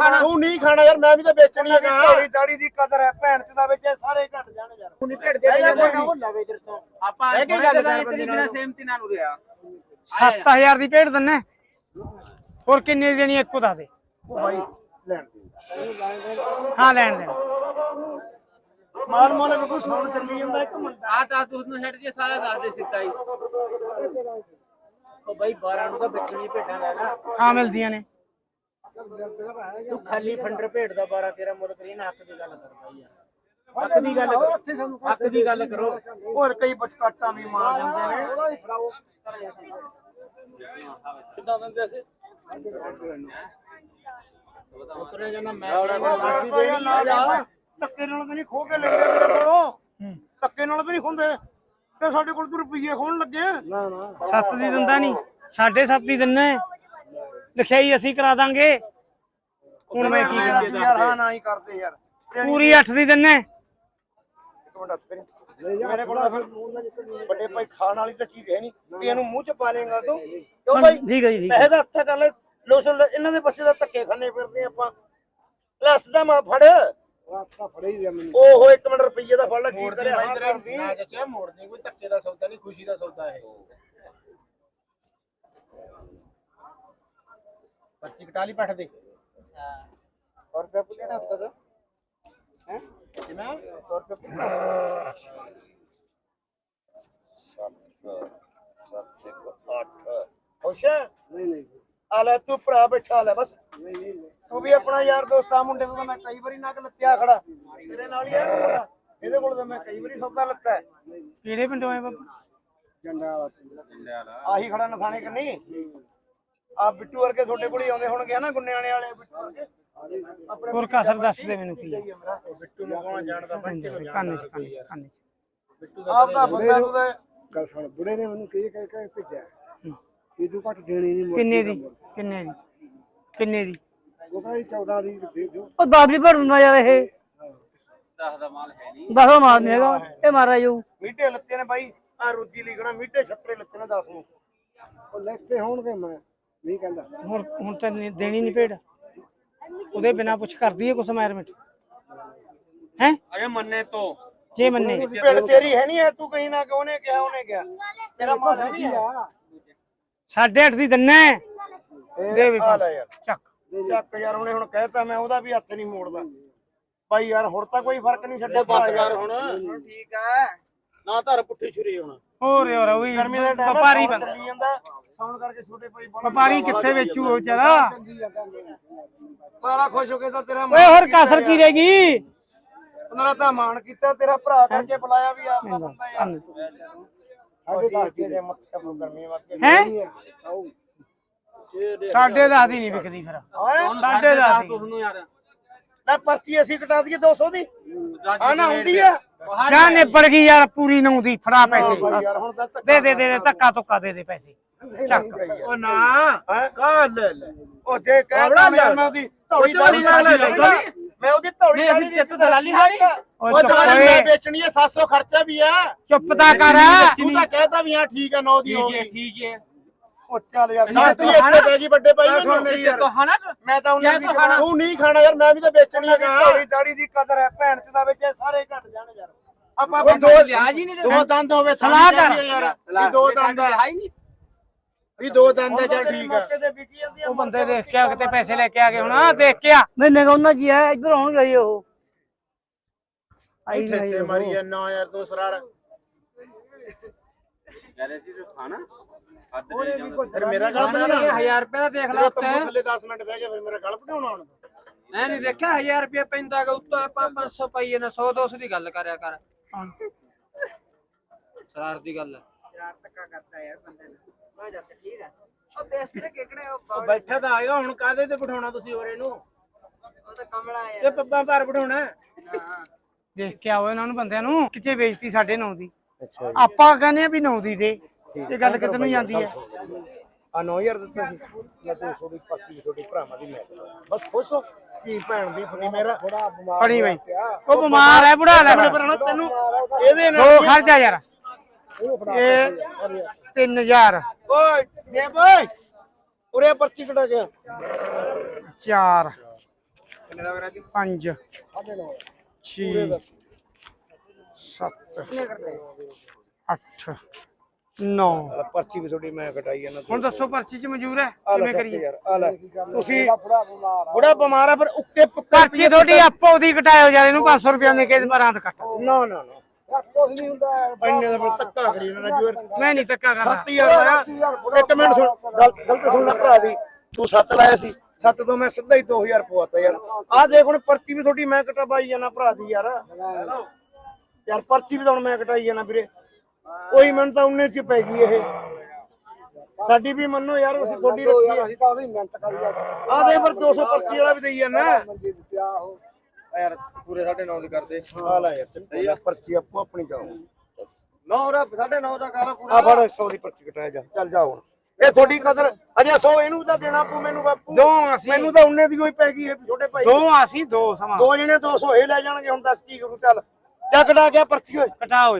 ਖਾਣਾ। ਤੂੰ ਨਹੀਂ ਖਾਣਾ ਯਾਰ ਮੈਂ ਵੀ ਤਾਂ ਵੇਚਣੀ ਹੈਗਾ ਢੋਲੀ ਦਾੜੀ ਦੀ ਕਦਰ ਹੈ ਭੈਣ ਚ ਦਾ ਵਿੱਚ ਇਹ ਸਾਰੇ ਘਟ ਜਾਣ ਯਾਰ। ਤੂੰ ਨਹੀਂ ਭੇਡ ਦੇ ਕੋਈ ਨਾ ਉਹ ਲਵੇ ਤੇਰੇ ਤੋਂ। ਆਪਾਂ ਬਹਿ ਕੇ ਗੱਲ ਕਰ ਦੀ ਬੰਦੇ ਬਿਨਾਂ ਨਾਲ। ਸਹਿਮਤੀ ਨਾਲ ਉਰੇ ਆ। 7000 ਦੀ ਭੇਡ ਦਿੰਨੇ। ਹੋਰ ਕਿੰਨੇ ਦੀ ਦੇਣੀ ਇੱਕੋ ਦੱਸ ਦੇ। ਉਹ ਬਾਈ ਲੈਣ ਦੇ। ਹਾਂ ਲੈਣ ਦੇ। ਮਾਲ ਮਾਲ ਨੂੰ ਕੋਈ ਸੌਣ ਚੱਲੀ ਜਾਂਦਾ ਇੱਕ ਮਿੰਟ। ਆ ਤਾਂ ਤੂੰ ਨੂੰ ਛੱਡ ਜੇ ਸਾਰਾ ਦੱਸ ਦੇ ਸਿੱਧਾ ਹੀ। ਉਹ ਬਾਈ 12 ਨੂੰ ਤਾਂ ਵੇਚਣੀ ਭੇਡਾਂ ਲੈ ਲੈ। ਹਾਂ ਮਿਲਦੀਆਂ ਨੇ। ਤੂੰ ਖਾਲੀ ਫੰਡਰ ਭੇਡ ਦਾ 12 13 ਮੁੱਲ ਕਰੀ ਨਾ ਹੱਕ ਦੀ ਗੱਲ ਕਰ ਯਾਰ। ਹੱਕ ਦੀ ਗੱਲ ਕਰੋ ਹੱਕ ਦੀ ਗੱਲ ਕਰੋ। ਹੋਰ ਕਈ ਬਚਕਾਟਾਂ ਵੀ ਮਾਰ ਜਾਂਦੇ ਨੇ ਕਿੱਦਾਂ ਦਿੰਦੇ ਸੀ ਉਤਰੇ ਜਨਾ ਮੈਂ। ਦੱਸਦੀ ਦੇਣੀ ਆ ਜਾ। ਧੱਕੇ ਨਾਲ ਤਾਂ ਨਹੀਂ ਖੋ ਕੇ ਲੈਂਦੇ ਤੇਰੇ ਕੋਲੋਂ। ਧੱਕੇ ਨਾਲ ਤਾਂ ਨਹੀਂ ਖੁੰਦੇ ਤੇ ਸਾਡੇ ਕੋਲ ਤੂੰ ਰੁਪਈਏ ਖੋਣ ਲੱਗੇ। ਨਾ ਨਾ। 7 ਦੀ ਦਿੰਦਾ ਨਹੀਂ। 7.5 ਦੀ ਦਿੰਨੇ ਲਿਖਾਈ ਅਸੀਂ ਕਰਾ ਦਾਂਗੇ। ਹੁਣ ਮੈਂ ਕੀ ਕਰਾਂ? ਯਾਰ ਹਾਂ ਨਾ ਹੀ ਕਰਦੇ ਯਾਰ। ਪੂਰੀ 8 ਦੀ ਦਿੰਨੇ। ਮੇਰੇ ਕੋਲ ਤਾਂ ਫਿਰ ਵੱਡੇ ਭਾਈ ਖਾਣ ਵਾਲੀ ਤਾਂ ਚੀਜ਼ ਹੈ ਨਹੀਂ। ਵੀ ਇਹਨੂੰ ਮੂੰਹ ਚ ਪਾ ਲੇਗਾ ਤੂੰ। ਕਿਉਂ ਭਾਈ? ਠੀਕ ਹੈ ਜੀ ਠੀਕ ਹੈ ਪੈਸੇ ਦਾ ਹੱਥ ਕਰ ਲੈ। ਲੋਸ਼ਨ ਲੈ, ਇਹਨਾਂ ਦੇ ਬੱਚੇ ਦਾ ਧੱਕੇ ਖਾਣੇ ਫਿਰਦੇ ਆਪਾਂ। ਲੱਤ ਦਾ ਮਾ ਫੜ। ਰਾਸਤਾ ਫੜੇ ਹੀ ਮੈਨੂੰ। ਓਹੋ ਇੱਕ ਮਿੰਟ ਰੁਪਈਏ ਦਾ ਫੜ ਲੈ ਕੀ ਕਰਿਆ? ਹਾਂ ਕਰਦੀ ਨਾ। ਚਾਚਾ ਮੋੜਨੀ ਕੋਈ ਧੱਕੇ ਦਾ ਸੌਦਾ ਨਹੀਂ ਖੁਸ਼ੀ ਦਾ ਸੌਦਾ ਹੈ ਪਰਚੀ ਕਟਾ ਲਈ ਪੱਠ ਦੇ ਔਰ ਰੁਪਏ ਪੁੱਛਣਾ ਹੱਥ ਦਾ। ਹੈ? ਕਿੰਨਾ? 100 ਰੁਪਏ ਪੁੱਛਣਾ। 7 7 8 ਹੋਸ਼ਾ ਨਹੀਂ ਨਹੀਂ। ਆ ਲੈ ਤੂੰ ਭਰਾ ਬਿਠਾ ਲੈ ਬਸ। ਨਹੀਂ ਨਹੀਂ ਤੂੰ ਵੀ ਆਪਣਾ ਯਾਰ ਦੋਸਤ ਆ ਮੁੰਡੇ ਤੋਂ ਮੈਂ ਕਈ ਵਾਰੀ ਨੱਕ ਲੱਤਿਆ ਖੜਾ। ਤੇਰੇ ਨਾਲ ਹੀ ਆ ਮੁੰਡਾ ਇਹਦੇ ਕੋਲ ਤਾਂ ਮੈਂ ਕਈ ਵਾਰੀ ਸੌਦਾ ਲੱਤਾ ਹੈ। ਕਿਹੜੇ ਪਿੰਡੋਂ ਆਏ ਬਾਬਾ? ਜੰਡਾ ਵਾਲਾ ਪਿੰਡ। ਆਹੀ ਖੜਾ ਨਥਾਣੇ ਕੰਨੀ? ਆ ਬਿੱਟੂ ਵਰਗੇ ਤੁਹਾਡੇ ਕੋਲ ਹੀ ਆਉਂਦੇ ਹੋਣਗੇ ਨਾ ਗੁੰਨਿਆਣੇ ਵਾਲੇ? ਬਿੱਟੂ ਵਰਗੇ ਆਪਣੇ ਹੋਰ ਕਸਰ ਦੱਸ ਦੇ ਮੈਨੂੰ ਕੀ ਹੈ ਬਿੱਟੂ ਨੂੰ ਕੌਣ ਜਾਣਦਾ? ਕੰਨ ਚ ਕੰਨ ਚ ਕੰਨ ਚ ਬਿੱਟੂ ਦਾ ਆਪ ਦਾ ਬੰਦਾ ਤੂੰ ਤੇ ਗੱਲ ਸੁਣ ਬੁੜੇ ਨੇ ਮੈਨੂੰ ਕਹੀ ਕਹਿ ਕੇ ਭੇਜਿਆ। ਇਹ ਤੂੰ ਘੱਟ ਦੇਣੀ ਨਹੀਂ ਕਿੰਨੇ ਦੀ? ਕਿੰਨੇ ਦੀ? ਕਿੰਨੇ ਦੀ? ਉਹ ਕਹਿੰਦਾ ਜੀ 14 ਦੀ ਦੇ ਦਿਓ। ਉਹ ਦਸ ਵੀ ਭਰ ਦਿੰਦਾ ਯਾਰ ਇਹ। ਦਸ ਦਾ ਮਾਲ ਹੈ ਨਹੀਂ। ਦਸ ਮਾਰ ਨਹੀਂ ਹੈਗਾ। ਇਹ ਮਾਰਾ ਜਾਊ ਮੀਟੇ ਲੱਤੇ ਨੇ ਬਾਈ ਆ ਰੋਜੀ ਲਿਖਣਾ ਮੀਟੇ ਛੱਤਰੇ ਲੱਤੇ ਨੇ 10 ਨੂੰ। ਉਹ ਲੈਤੇ ਹੋਣਗੇ ਮੈਂ। ਨਹੀਂ ਕਹਿੰਦਾ। ਹੁਣ ਹੁਣ ਤਾਂ ਨਹੀਂ- ਦੇਣੀ ਨਹੀਂ ਭੇਡ। ਉਹਦੇ ਬਿਨਾ ਪੁੱਛ ਕਰਦੀ ਹੈ ਕੁਛ ਮੈਰ ਮਿੰਟ ਹੈ? ਅਰੇ ਮੰਨੇ ਤੋਂ। ਜੇ ਮੰਨੇ। ਭੇਡ ਤੇਰੀ ਹੈ ਨਹੀਂ ਹੈ ਤੂੰ ਕਹੀਂ ਨਾ ਕਿ ਉਹਨੇ ਕਿਹਾ ਉਹਨੇ ਕਿਹਾ। ਤੇਰਾ ਮਾਲ ਹੈ ਨਹੀਂ ਹੈ। ਆ ਸਾਢੇ ਅੱਠ ਦੀ ਦਿੰਨੇ ਦੇ ਵੀ ਆ ਲੈ ਯਾਰ। ਚੱਕ। ਚੱਕ ਯਾਰ ਉਹਨੇ ਹੁਣ ਕਹਿਤਾ ਮੈਂ ਉਹਦਾ ਵੀ ਹੱਥ ਨਹੀਂ ਮੋੜਦਾ। ਭਾਈ ਯਾਰ ਹੁਣ ਤਾਂ ਕੋਈ ਫ਼ਰਕ ਨਹੀਂ ਛੱਡਿਆ ਬਸ ਕਰ ਹੁਣ। ਠੀਕ ਹੈ। ਨਾ ਧਰ ਪੁੱਠੀ ਛੁਰੀ ਹੁਣ। ਹੋਰ ਹੋਰ ਉਹ ਵੀ ਗਰਮੀ ਦਾ ਟਾਈਮ ਵਪਾਰੀ ਬੰਦਾ। ਜਾਂਦਾ। ਸੌਣ ਕਰਕੇ ਛੋਟੇ ਭਾਈ ਬੜਾ ਵਪਾਰੀ ਕਿੱਥੇ ਵੇਚੂ ਉਹ ਵਿਚਾਰਾ? ਬੜਾ ਖੁਸ਼ ਹੋ ਕੇ ਤਾਂ ਤੇਰਾ ਓਏ ਹੋਰ ਕਸਰ ਕੀ ਰਹੇਗੀ ਉਹਨਾਂ ਤਾਂ ਮਾਣ ਕੀਤਾ ਤੇਰਾ ਭਰਾ ਕਰਕੇ ਬੁਲਾਇਆ ਵੀ ਆਪਦਾ ਬੰਦਾ ਯਾਰ। ਸਾਡੇ ਦਸ ਦੀ ਦੇ ਮੱਥੇ ਤੋਂ ਗਰਮੀ ਵਾਕੇ ਹੈ? ਸਾਢੇ ਦਸ ਦੀ ਨਹੀਂ ਵਿਕਦੀ ਫਿਰ। ਦਸ ਦੀ ਤੁਹਾਨੂੰ ਯਾਰ ਨਾ ਪਰਚੀ ਅਸੀਂ ਕਟਾ ਦਈਏ 200 ਦੀ। ਆ ਨਾ ਹੁੰਦੀ ਆ। ਜਾ ਨਿਬੜ ਗਈ ਯਾਰ ਪੂਰੀ ਨੌ ਦੀ ਫੜਾ ਪੈਸੇ। ਦੇ ਦੇ ਦੇ ਦੇ ਧੱਕਾ ਧੁੱਕਾ ਦੇ ਦੇ ਪੈਸੇ। ਚੱਕ। ਉਹ ਨਾ। ਕਾ ਲੈ ਲੈ। ਉਹ ਜੇ ਕਹਣਾ ਮੈਂ ਉਹਦੀ ਧੌੜੀ ਵਾਲੀ ਨਾਲ ਲੈ ਲੈਂਦਾ ਮੈਂ ਉਹਦੀ ਧੌੜੀ ਵਾਲੀ ਨਹੀਂ ਤੂੰ ਦਲਾਲੀ ਹਾਰੀ ਉਹ ਦਲਾਲੀ ਮੈਂ ਵੇਚਣੀ ਹੈ 700 ਖਰਚਾ ਵੀ ਆ। ਚੁੱਪ ਤਾਂ ਕਰ। ਤੂੰ ਤਾਂ ਕਹਿਤਾ ਵੀ ਹਾਂ ਠੀਕ ਹੈ 9 ਦੀ ਹੋ ਗਈ। ਠੀਕ ਹੈ। ਉਹ ਚੱਲ ਯਾਰ ਦੱਸ ਦੀ ਇੱਥੇ ਪੈ ਗਈ ਵੱਡੇ ਭਾਈ ਮੈਨੂੰ। ਮੇਰੀ ਯਾਰ। ਮੈਂ ਤਾਂ ਉਹਨੇ ਨਹੀਂ ਖਾਣਾ? ਤੂੰ ਨਹੀਂ ਖਾਣਾ ਯਾਰ ਮੈਂ ਵੀ ਤਾਂ ਵੇਚਣੀ ਹੈ ਧੌੜੀ ਦਾੜੀ ਦੀ ਕਦਰ ਹੈ ਭੈਣ ਚ ਦਾ ਵਿੱਚ ਸਾਰੇ ਘਟ ਜਾਣ ਯਾਰ। ਆਪਾਂ ਦੋ ਦੋ ਦੰਦ। ਹੋਵੇ ਸਲਾਹ ਕਰ। ਦੋ ਦੰਦ ਹੈ ਹੀ ਨਹੀਂ। ਵੀ ਦੋ ਦੰਦ ਆ ਚੱਲ ਠੀਕ ਆ। ਉਹ ਬੰਦੇ ਦੇਖ ਕੇ ਆ ਕਿਤੇ ਪੈਸੇ ਲੈ ਕੇ ਆ ਗਏ ਹੁਣ ਆ ਦੇਖ ਕੇ ਆ। ਮੈਨੇ ਕਹਾ ਉਹਨਾਂ ਜੀ ਹੈ ਇੱਧਰ ਆਉਣਗੇ ਜੀ ਉਹ। ਆਈ ਨਹੀਂ ਠੇਸੇ ਮਾਰੀ ਆ ਨਾ ਯਾਰ ਤੂੰ ਸਰਾਰ। ਕਹਿੰਦੇ ਸੀ ਤੂੰ ਖਾਣਾ? ਹੱਦ ਦੇ ਜਾਂਦਾ ਫਿਰ ਮੇਰਾ ਗਲ ਪੜਾਉਣਾ 1000 ਰੁਪਏ ਦਾ ਦੇਖ ਲੈ ਉੱਤੇ ਥੱਲੇ 10 ਮਿੰਟ ਬਹਿ ਗਿਆ ਫਿਰ ਮੇਰਾ ਗਲ ਪੜਾਉਣਾ ਹੁਣ। ਮੈਂ ਨਹੀਂ ਦੇਖਿਆ 1000 ਰੁਪਏ ਪੈਂਦਾ ਗਾ ਉੱਤੋਂ ਆਪਾਂ 500 ਪਾਈਏ ਨਾ 100 200 ਦੀ ਗੱਲ ਕਰਿਆ ਕਰ। ਸਰਾਰ ਦੀ ਗੱਲ। ਹੈ ਯਾਰ ਧੱਕਾ ਕਰਦਾ ਯਾਰ ਬੰਦੇ ਨੇ ਮੈਂ ਜੱਟ ਠੀਕ ਹੈ ਉਹ ਬੇਸਤਰੇ ਕਿਹੜੇ ਉਹ ਉਹ ਬੈਠਾ ਤਾਂ ਆਏਗਾ ਹੁਣ ਕਾਦੇ ਤੇ ਬਿਠਾਉਣਾ ਤੁਸੀਂ ਹੋਰ ਇਹਨੂੰ? ਉਹ ਤਾਂ ਕਮਲਾ ਯਾਰ ਇਹ ਪੱਬਾਂ ਭਾਰ ਬਿਠਾਉਣਾ ਹਾਂ। ਦੇਖ ਕੇ ਆਓ ਇਹਨਾਂ ਨੂੰ ਬੰਦਿਆਂ ਨੂੰ ਕਿਤੇ ਵੇਚਤੀ ਸਾਡੇ ਨੌ ਦੀ। ਅੱਛਾ ਆਪਾਂ ਕਹਿੰਦੇ ਆ ਵੀ ਨੌ ਦੀ ਦੇ। ਇਹ ਗੱਲ ਕਿਤੇ ਨੂੰ ਜਾਂਦੀ ਹੈ। ਆ 9000 ਦਿੱਤਾ ਸੀ। ਮੈਂ 200 ਦੀ ਪੱਕੀ ਛੋਟੀ ਭਰਾਵਾਂ ਦੀ ਮੈਂ ਬਸ ਖੁਸ਼ ਹੋ। ਕੀ ਭੈਣ ਦੀ ਫੜੀ ਮੇਰਾ ਬੜਾ ਬਿਮਾਰ ਫੜੀ ਬਈ ਉਹ ਬਿਮਾਰ ਹੈ ਬੁੜਾ ਲੈ ਆਪਣੇ ਭਰਾਣਾ ਤੈਨੂੰ ਇਹਦੇ ਦੋ ਨਾਲ ਖਰਚਾ ਯਾਰ। ਇਹ 3000 ਓਏ ਦੇ ਬਈ ਉਰੇ ਪਰਚੀ ਕਟਾ ਗਿਆ 4 ਕਿੰਨੇ ਦਾ ਕਰਾ ਜੀ 5 6 7 8 9 ਪਰਚੀ ਵੀ ਤੁਹਾਡੀ ਮੈਂ ਕਟਾਈ ਜਾਂਦਾ ਹੁਣ ਦੱਸੋ ਪਰਚੀ ਚ ਮਨਜ਼ੂਰ ਹੈ? ਆ ਲੈ ਕਿਵੇਂ ਕਰੀਏ? ਯਾਰ ਆ ਲੈ। ਤੁਸੀਂ ਬੁੜਾ ਬਿਮਾਰ ਆ। ਪਰ ਉੱਕੇ ਪੁੱਕੇ ਪਰਚੀ ਤੁਹਾਡੀ ਆਪੋ ਦੀ ਕਟਾਇਓ ਯਾਰ ਇਹਨੂੰ 500 ਰੁਪਏ ਦੇ ਕੇ ਬਾਰਾਂ ਤੇ ਕੱਟ। ਨਾ ਨਾ ਨਾ। ਕੁਝ ਨਹੀਂ ਹੁੰਦਾ ਇੰਨੇ ਦਾ ਫਿਰ ਧੱਕਾ ਕਰੀ ਇਹਨਾਂ ਦਾ ਜੂਰ ਮੈਂ ਨਹੀਂ ਧੱਕਾ ਕਰਦਾ 7000 ਲਾਇਆ। ਇੱਕ ਮਿੰਟ ਸੁਣ ਗੱਲ ਗਲਤ ਸੁਣ ਲੈ ਭਰਾ ਦੀ। ਤੂੰ 7 ਲਾਇਆ ਸੀ। 7 ਤੋਂ ਮੈਂ ਸਿੱਧਾ ਹੀ 2000 ਪਵਾਤਾ ਯਾਰ। ਆਹ ਦੇਖ ਹੁਣ ਪਰਚੀ ਵੀ ਤੁਹਾਡੀ ਮੈਂ ਕਟਾਈ ਜਾਣਾ ਭਰਾ ਦੀ ਯਾਰ। ਯਾਰ ਪਰਚੀ ਵੀ ਤਾਂ ਹੁਣ ਮੈਂ ਕਟਾਈ ਜਾਣਾ ਵੀਰੇ। ਉਹੀ ਮੈਨੂੰ ਤਾਂ ਉਹਨੇ ਚ ਪੈ ਗਈ ਇਹ। ਸਾਡੀ ਵੀ ਮੰਨੋ ਯਾਰ ਅਸੀਂ ਤੁਹਾਡੀ ਰੱਖੀ ਅਸੀਂ ਤਾਂ ਉਹਦੀ ਮਿਹਨਤ ਕਰੀ ਆ। ਆਹ ਦੇ ਪਰ 200 ਪਰਚੀ ਵਾਲਾ ਵੀ ਦੇਈ ਜਾਣਾ ਮੰਜੀ ਦੀ ਪਿਆ ਉਹ। ਯਾਰ ਪੂਰੇ 9.5 ਦੀ ਕਰਦੇ। ਆ ਲੈ ਯਾਰ ਸਹੀ ਆ। ਪਰਚੀ ਆਪੋ ਆਪਣੀ ਜਾਓ। 9 ਦਾ 9.5 ਦਾ ਕਰ ਪੂਰਾ। ਆ ਫੜ 100 ਦੀ ਪਰਚੀ ਕਟਾਇਆ ਜਾ। ਚੱਲ ਜਾ ਹੁਣ। ਇਹ ਤੁਹਾਡੀ ਕਦਰ ਅਜੇ 100 ਇਹਨੂੰ ਤਾਂ ਦੇਣਾ ਮੈਨੂੰ ਬਾਪੂ। ਦੋ ਅਸੀਂ। ਮੈਨੂੰ ਤਾਂ ਉਹਨੇ ਦੀ ਕੋਈ ਪੈ ਗਈ ਹੈ ਵੀ ਛੋਟੇ ਭਾਈ ਦੋ। ਅਸੀਂ ਦੋ ਸਮਾਂ। ਦੋ ਜਣੇ 200 ਇਹ ਲੈ ਜਾਣਗੇ ਹੁਣ ਦੱਸ ਕੀ ਕਰੂ ਚੱਲ। ਜਾ ਕਟਾ ਗਿਆ ਪਰਚੀ ਓਏ। ਕਟਾਓ